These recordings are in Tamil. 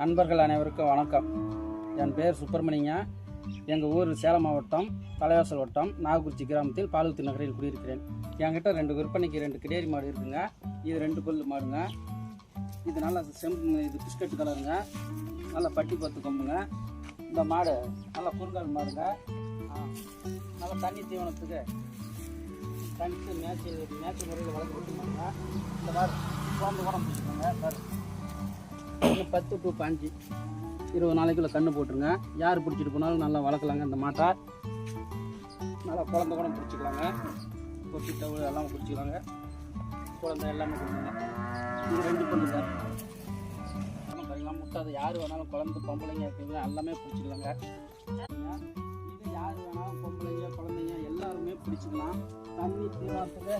நண்பர்கள் அனைவருக்கும் வணக்கம். என் பேர் சுப்பிரமணியங்க எங்கள் ஊர் சேலம் மாவட்டம் தலைவாசல் வட்டம் நாகக்குறிச்சி கிராமத்தில் பாலுத்தி நகரில் குடியிருக்கிறேன். என்கிட்ட ரெண்டு விற்பனைக்கு ரெண்டு கிடேரி மாடு இருக்குங்க. இது ரெண்டு கொல்லு மாடுங்க. இது நல்லா செம்பு இது பிஸ்கட் கலருங்க. நல்லா பட்டி பத்து கொம்புங்க. இந்த மாடு நல்லா குறுங்கால் மாடுங்க. நல்லா தண்ணி தீவனத்துக்கு தனித்து மேய்ச்சி மேய்ச்சி முறையில் வளர்த்து கொடுத்துருக்காங்க. இந்த மாதிரி குழந்தை கூட பிடிச்சிக்கோங்க பத்து டு பாஞ்சு இருபது நாளைக்குள்ள கன்று போட்டுருங்க. யார் பிடிச்சிட்டு போனாலும் நல்லா வளர்க்கலாங்க இந்த மாட்டை. நல்லா குழந்த கூட பிடிச்சிக்கலாங்க. கொட்டி தவிர எல்லாம் பிடிச்சிக்கலாங்க. குழந்த எல்லாமே கொடுங்க இது ரெண்டு பண்ணுங்க சார். முட்டாது யார் வேணாலும் குழந்தை பொம்பளைங்க இருக்குங்க எல்லாமே பிடிச்சிக்கலாங்க. இது யார் வேணாலும் பொம்பளைங்க குழந்தைங்க எல்லாருமே பிடிச்சிக்கலாம். தண்ணி தீவாரத்துக்கு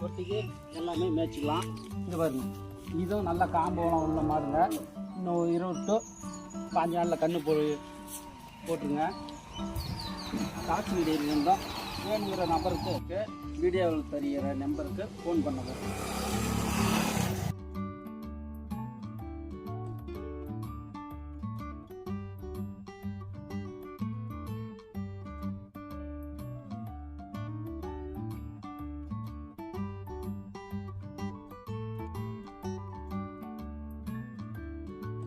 கொட்டிக்கு எல்லாமே மேய்ச்சிக்கலாம். இங்கே பாருங்க. இதுவும் நல்ல காம்பவனம் உள்ள மாதிரிங்க இன்னும் இருபது டு பாஞ்சு நாளில் கன்று போ போட்டுருங்க. காசு வீடியோ இருந்தோம் வேணுங்கிற நபருக்கு வீடியோவில் தெரிகிற நம்பருக்கு ஃபோன் பண்ணுங்கள்